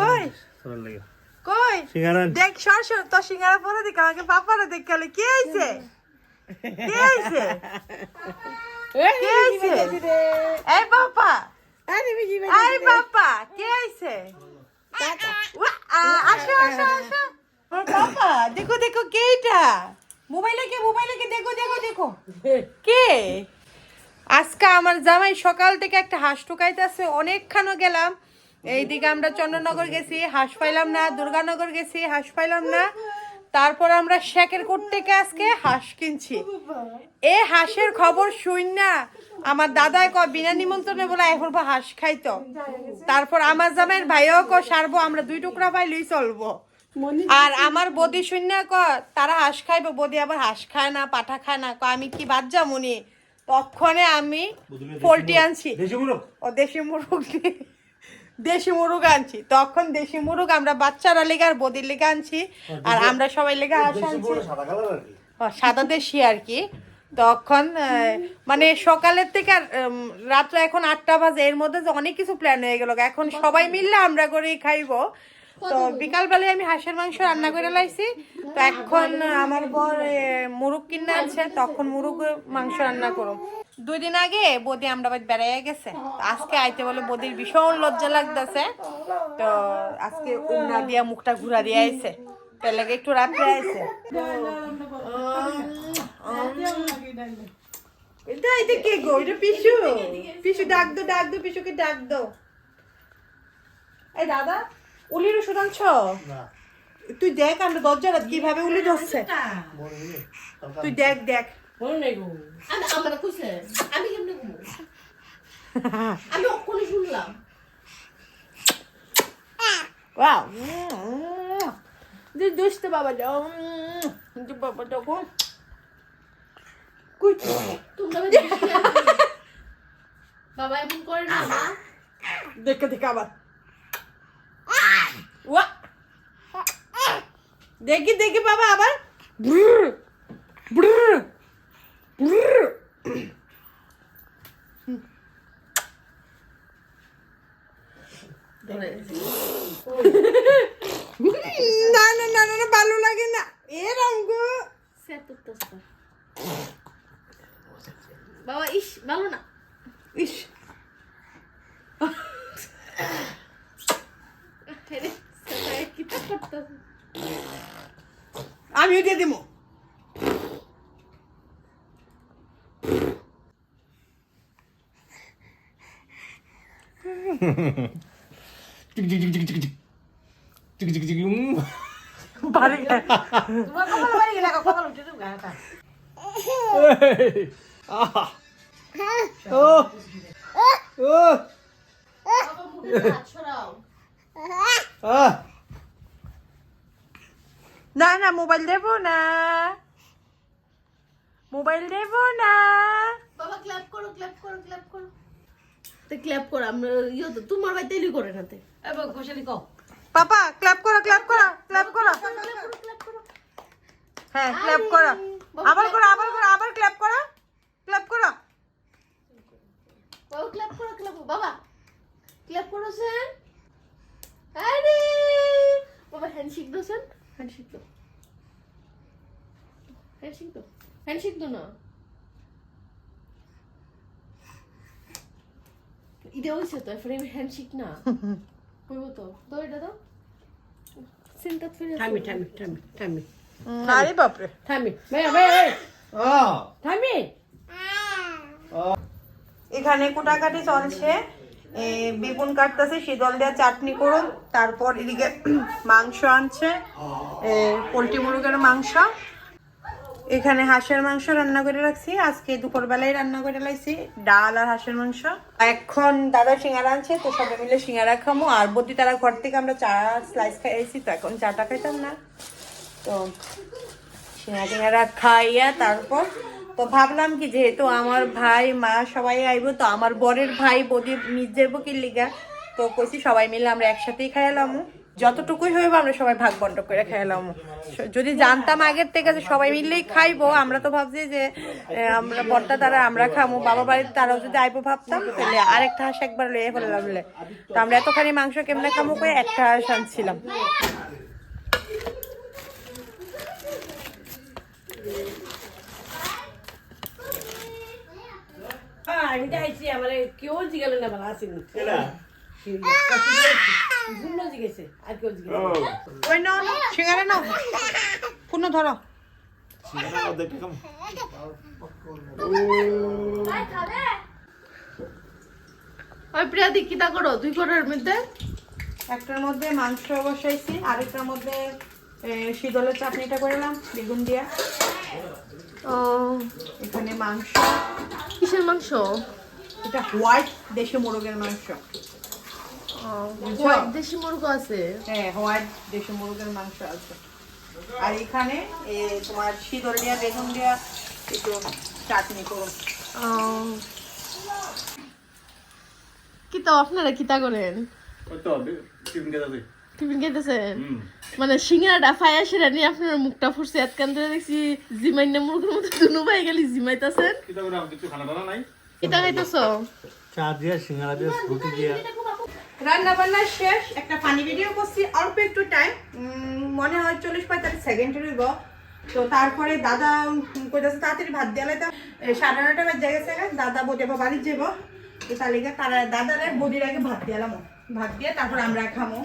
কই? কই? দেখ সর সর তোর সিঙ্গারা পরে দেখ আমাকে পাপারা দেখ গেলে কে আইছে? কে আইছে? কে আইছে? এই পাপা। এই পাপা কে আইছে? আসো আসো আসো। পাপা দেখো দেখো কে এটা মোবাইলে কে মোবাইলে কে দেখো দেখো দেখো। কে? আজকে আমার জামাই সকাল থেকে একটা হাঁস ঠুকাইতেছে অনেকখানো গেলাম। এইদিকে আমরা চন্দ্রনগর গেছি হাঁস পাইলাম না দুর্গানগর গেছি হাঁস পাইলাম না। তারপর আমরা শেকের কোট থেকে আজকে হাঁস কিনছি। এ হাঁসের খবর শুন না। আমার দাদাই ক বিনা নিমন্ত্রণে বলে এখন হাঁস খাইতো তারপর আমার জামাইয়ের ভাইও ক সারবো আমরা দুই টুকরা পাইলেই চলবো। আর আমার বদি শূন্য ক তারা হাঁস খাইবে। বদি আবার হাঁস খায় না পাঠা খায় না। ক আমি কি বাদ যামুনি তখনে আমি পোলট্রি আনছি। ও দেশি মুরগ দিয়ে। দেশি মুরগ আনছি। তখন দেশি মুরগ আমরা বাচ্চারা লেগে আর বদির লেগে আনছি। আর আমরা সবাই লেগে হাঁস আনছি। সাদা কালার আর কি? ও, সাদা দেশি আর কি। তখন মানে সকালের থেকে আর, রাত্রে এখন আটটা বাজে। এর মধ্যে যে অনেক কিছু প্ল্যান হয়ে গেল। এখন সবাই মিললে আমরা করেই খাইবো। তো বিকালবেলায় আমি হাঁসের মাংস রান্না করে লাইছি। তো এখন আমার বর মুরগ কিনে আছে তখন মুরগ মাংস রান্না করো দুই দিন আগে বদি আমরা বাড়ি বেড়াইয়া গেছে। আজকে আইতে বলে বদির ভীষণ লজ্জা লাগতেছে। তো আজকে উমরা দিয়া মুখটা ঘুরা দিয়ে আইছে। তার লাগে একটু রাত্রে আইছে। এটা এটা কে গো? এটা পিসু। পিসু ডাক দো ডাক দো পিসুকে ডাক দো এই দাদা উলির ওষুধ আনছ? তুই দেখ আমরা দরজাটা কীভাবে উলি ধরছে। তুই দেখ দেখ। আমি আমরা কইছে আমি কেমনে ঘুমো আমি অক্ষণে শুনলাম ওয়াও তুই দুষ্ট বাবা যাও তুই বাবা যাও কুই তোমরা বেশি আনবে। বাবা এমন করে না মা দেখে দেখে আবার ওয়া দেখি দেখি বাবা আবার ব্রুর, ব্রুর, ব্রুর। ধরে না না না না না, ভালো লাগে না এরম গো সেট করতেছ বাবা ইস ভালো না। ইস। আমিও দিয়ে দিব tick tick tick tick tick tick টিক ছড়াও আহ না না মোবাইল দেবো না। মোবাইল দেবো না। বাবা ক্ল্যাপ করো ক্ল্যাপ করো ক্ল্যাপ করো। তো ক্ল্যাপ করো আমরা ইয়ে তো তোমার ভাই তেলি করে না তে। এবার ঘোষালি কও পাপা ক্ল্যাপ করো ক্ল্যাপ করো ক্ল্যাপ করো। ক্ল্যাপ করো হ্যাঁ ক্ল্যাপ করো। আবার করো আবার করো আবার ক্ল্যাপ করো। ও ক্লাপ করো ক্লাপ বাবা ক্লাপ করো স্যার আরে বাবা হ্যান্ডশেক দো স্যার হ্যান্ডশেক দো হ্যান্ডশেক দো হ্যান্ডশেক দো না এটা হয়েছে তো ফ্রেম হ্যান্ডশেক না করব তো তো এটা দাও চিন্তা ফিরে থামি থামি থামি থামি আরে বাপরে থামি ভাই ভাই ও থামি ও এখানে কোটাকাটি চলছে। বেগুন কাটতেছে, শীতল দেওয়া চাটনি করুন, তারপর এদিকে মাংস আনছে। পোলট্রি মুরগের মাংস। এখানে হাঁসের মাংস রান্না করে রাখছি। আজকে দুপুরবেলায় রান্না করে লাইছি, ডাল আর হাঁসের মাংস। এখন দাদা সিঙ্গারা আনছে, তো সবাই মিলে সিঙ্গারা খামো। আর বদি তারা ঘর থেকে আমরা চা স্লাইস খাইছি তো এখন চাটা খাইতাম না। তো সিঙ্গারা টিঙ্গারা খাইয়া তারপর তো ভাবলাম কি, যেহেতু আমার ভাই, মা সবাই আইব, তো আমার বরের ভাই বদি মিস কি লিগা? তো কইছি সবাই মিলে আমরা একসাথেই খাইলাম। যতটুকুই হইব আমরা সবাই ভাগ বন্ট করে খাইলাম। যদি জানতাম আগের থেকে যে সবাই মিললেই খাইবো, আমরা তো ভাবছি যে আমরা বর্তা তারা আমরা খামো, বাবা বাড়ির তারাও যদি আইবো ভাবতাম, তাহলে আরেকটা হাঁস একবার লয়ে ফেললাম তো আমরা এতখানি মাংস কেমনে খামো করে একটা হাঁস আনছিলাম। আমি যাইছি আমার কেউ জিগেল না ভালো আসেনি ভুল জিগেছে আর কেউ জিগেছে ওই নাও সিঙ্গারে নাও। কোনো ধরো। ওই প্রিয়াদি কিতা করো দুই করার মধ্যে। একটার মধ্যে মাংস বসাইছি আরেকটার মধ্যে শীতলের চাটনিটা করলাম বেগুন দিয়া। ও। এখানে মাংস। কিসের মাংস? এটা হোয়াইট দেশি মোরগের মাংস। ও, হোয়াইট দেশি মুরগ আছে? হ্যাঁ হোয়াইট দেশি মুরগের মাংস আছে। আর এখানে এ, তোমার শীতল দিয়া বেগুন দিয়া একটু চাটনি করুন কি কিতা আপনারা কিতা করেন? ওই তো টিফিন খেতে টিফিন মানে সিঙ্গারাটা ফায়া সেরা নিয়ে আপনার মুখটা ফুরছে এতকান ধরে দেখছি জিমাইনা মুরগের মতো দুনু ভাই গেলি জিমাইতাছেন? কিতা খাইতেছ? চা দিয়ে সিঙ্গারা দিয়ে রুটি দিয়ে। রান্না বান্না শেষ একটা ফানি ভিডিও করছি অল্প একটু টাইম মনে হয় চল্লিশ পঁয়তাল্লিশ সেকেন্ড হইব তো তারপরে দাদা কইতাছে তাড়াতাড়ি ভাত দিয়ে লাইতাম সাড়ে নটা বাজে গেছে দাদা আবার বাড়ি যাব তো তাহলে তারা দাদার বদির আগে ভাত দিলাম ভাত দিয়ে তারপর আমরা খামো।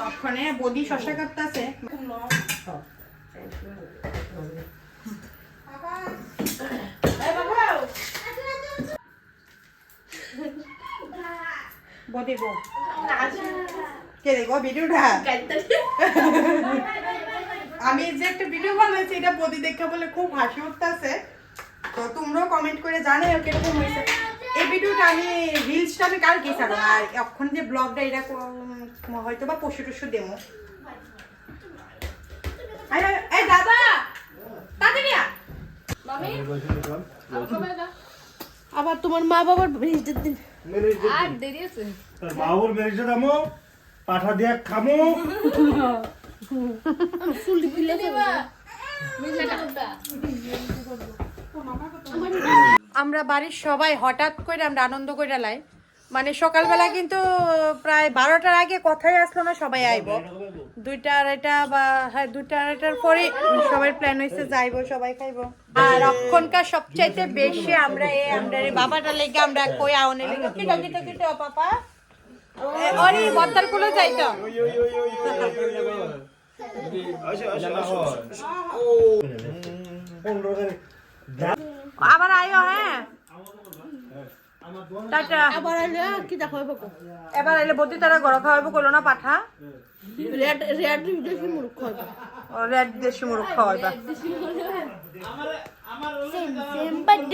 তখনে বদি শশা কাটতেছে বদি কে আমি যে একটা ভিডিও বানাইছি, এটা প্রতি দেখে বলে খুব হাসি উঠতেছে। তো তোমরাও কমেন্ট করে জানাও কীরকম হয়েছে। ভিডিওটা আমি রিলসটা আমি কালকে ছাড়বো আর এখন যে ব্লগটা এটা হয়তো বা পশু টসু দেবো। এই দাদা আবার তোমার মা বাবার ভেজদের দিন আর দেরি আছে? বাবুর মেরেছে দামো পাঠা দিয়ে খামো। ফুল দিলে আমরা বাড়ির সবাই হঠাৎ করে আমরা আনন্দ করে লাই মানে সকালবেলা কিন্তু প্রায় বারোটার আগে কথাই আসলো না সবাই আইব দুইটা আড়াইটা বা হ্যাঁ দুইটা আড়াইটার পরে সবাই প্ল্যান হয়েছে যাইবো সবাই খাইবো আর অক্ষণকার সবচাইতে বেশি আমরা এ আমরা বাবাটা লেগে আমরা কই আউনে লেগে কিটো কিটো কিটো পাপা কুলো আবার আইও হ্যাঁ। টাটা। আবার আইলে কি দেখো এবার আইলে বদি তারা গড় খাওয়াবো কইলো না পাঠা? রেড রেড দেশি মুরগ খাবে রেড দেশি মুরগ খাওয়াইবা। Same same but